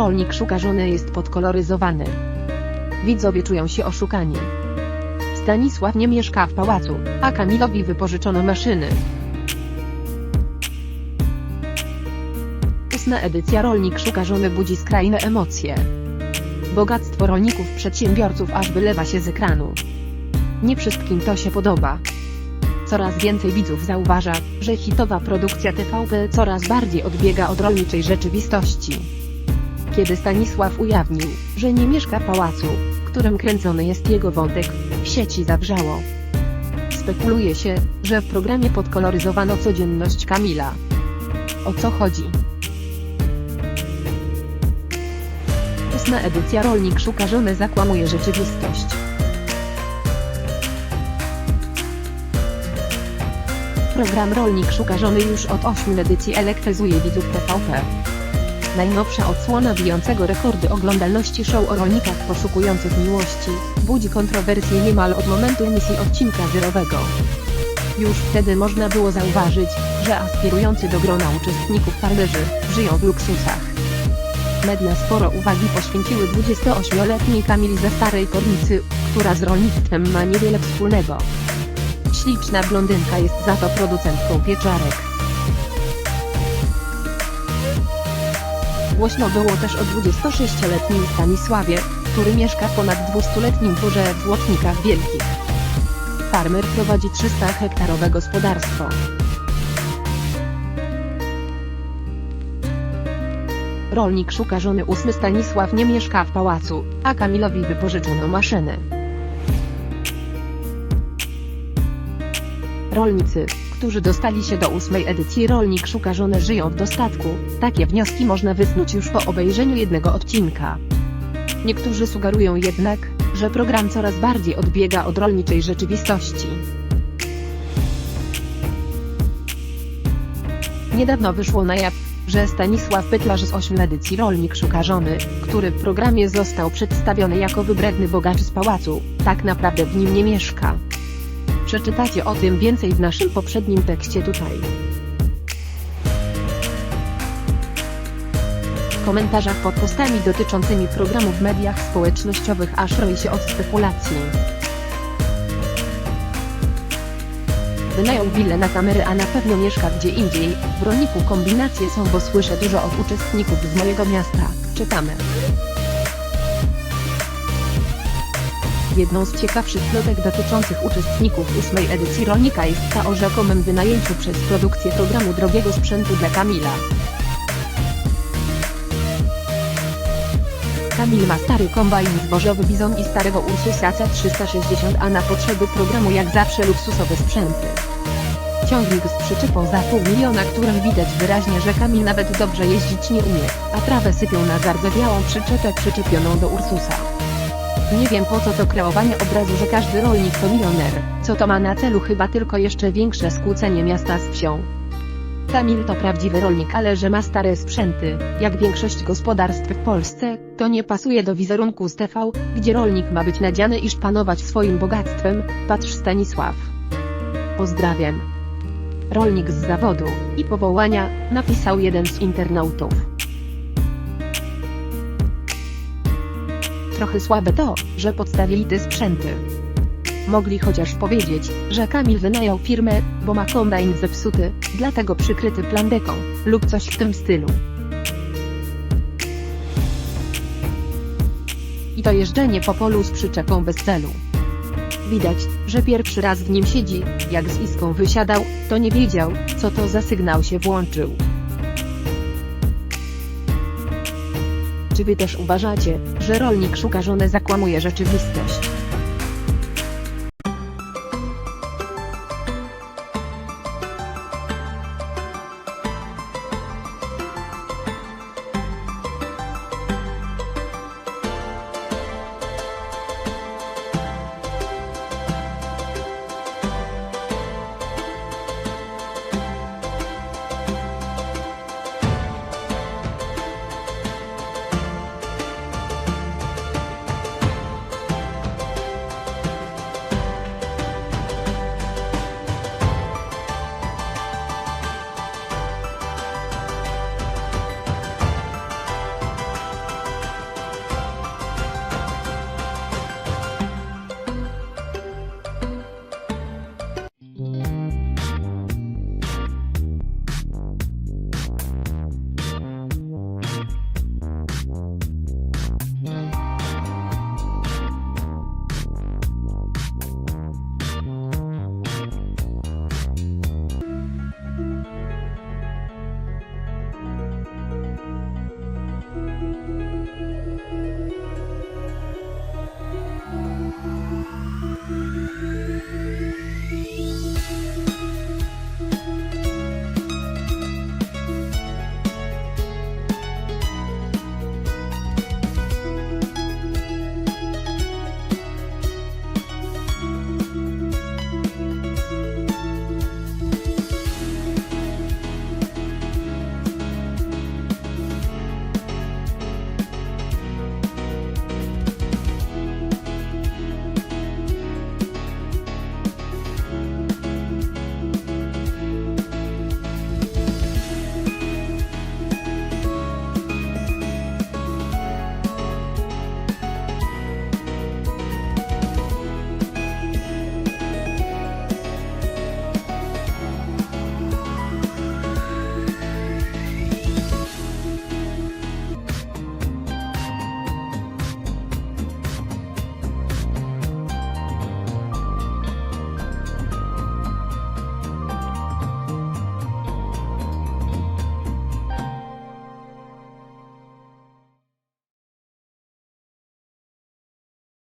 Rolnik szuka żony jest podkoloryzowany. Widzowie czują się oszukani. Stanisław nie mieszka w pałacu, a Kamilowi wypożyczono maszyny. Ósma edycja Rolnik szuka żony budzi skrajne emocje. Bogactwo rolników przedsiębiorców aż wylewa się z ekranu. Nie wszystkim to się podoba. Coraz więcej widzów zauważa, że hitowa produkcja TVP coraz bardziej odbiega od rolniczej rzeczywistości. Kiedy Stanisław ujawnił, że nie mieszka w pałacu, w którym kręcony jest jego wątek, w sieci zabrzało. Spekuluje się, że w programie podkoloryzowano codzienność Kamila. O co chodzi? Ósma edycja Rolnik szuka żony zakłamuje rzeczywistość. Program Rolnik szuka żony już od 8 edycji elektryzuje widzów TVP. Najnowsza odsłona bijącego rekordy oglądalności show o rolnikach poszukujących miłości, budzi kontrowersje niemal od momentu emisji odcinka zerowego. Już wtedy można było zauważyć, że aspirujący do grona uczestników parlerzy, żyją w luksusach. Media sporo uwagi poświęciły 28-letniej Kamili ze Starej Kornicy, która z rolnictwem ma niewiele wspólnego. Śliczna blondynka jest za to producentką pieczarek. Głośno było też o 26-letnim Stanisławie, który mieszka w ponad 200-letnim dworze w Złotnikach Wielkich. Farmer prowadzi 300-hektarowe gospodarstwo. Rolnik szuka żony ósmy Stanisław nie mieszka w pałacu, a Kamilowi wypożyczono maszynę. Rolnicy, którzy dostali się do ósmej edycji Rolnik szuka żony żyją w dostatku, takie wnioski można wysnuć już po obejrzeniu jednego odcinka. Niektórzy sugerują jednak, że program coraz bardziej odbiega od rolniczej rzeczywistości. Niedawno wyszło na jaw, że Stanisław Pytlarz z 8 edycji Rolnik szuka żony, który w programie został przedstawiony jako wybredny bogacz z pałacu, tak naprawdę w nim nie mieszka. Przeczytacie o tym więcej w naszym poprzednim tekście tutaj. W komentarzach pod postami dotyczącymi programu w mediach społecznościowych aż roi się od spekulacji. Wynajął willę na kamery, a na pewno mieszka gdzie indziej. W rolniku kombinacje są, bo słyszę dużo od uczestników z mojego miasta. Czytamy. Jedną z ciekawszych plotek dotyczących uczestników ósmej edycji Rolnika jest ta o rzekomym wynajęciu przez produkcję programu drogiego sprzętu dla Kamila. Kamil ma stary kombajn zbożowy Bizon i starego Ursusa C360 a na potrzeby programu jak zawsze luksusowe sprzęty. Ciągnik z przyczepą za pół miliona, którym widać wyraźnie, że Kamil nawet dobrze jeździć nie umie, a trawę sypią na zardzewiałą przyczepę przyczepioną do Ursusa. Nie wiem po co to kreowanie obrazu, że każdy rolnik to milioner, co to ma na celu chyba tylko jeszcze większe skłócenie miasta z wsią. Kamil to prawdziwy rolnik, ale że ma stare sprzęty, jak większość gospodarstw w Polsce, to nie pasuje do wizerunku z TV, gdzie rolnik ma być nadziany i szpanować swoim bogactwem, patrz Stanisław. Pozdrawiam. Rolnik z zawodu i powołania, napisał jeden z internautów. Trochę słabe to, że podstawili te sprzęty. Mogli chociaż powiedzieć, że Kamil wynajął firmę, bo ma kombajn zepsuty, dlatego przykryty plandeką, lub coś w tym stylu. I to jeżdżenie po polu z przyczepą bez celu. Widać, że pierwszy raz w nim siedzi, jak z iską wysiadał, to nie wiedział, co to za sygnał się włączył. Czy wy też uważacie, że rolnik szuka żony zakłamuje rzeczywistość?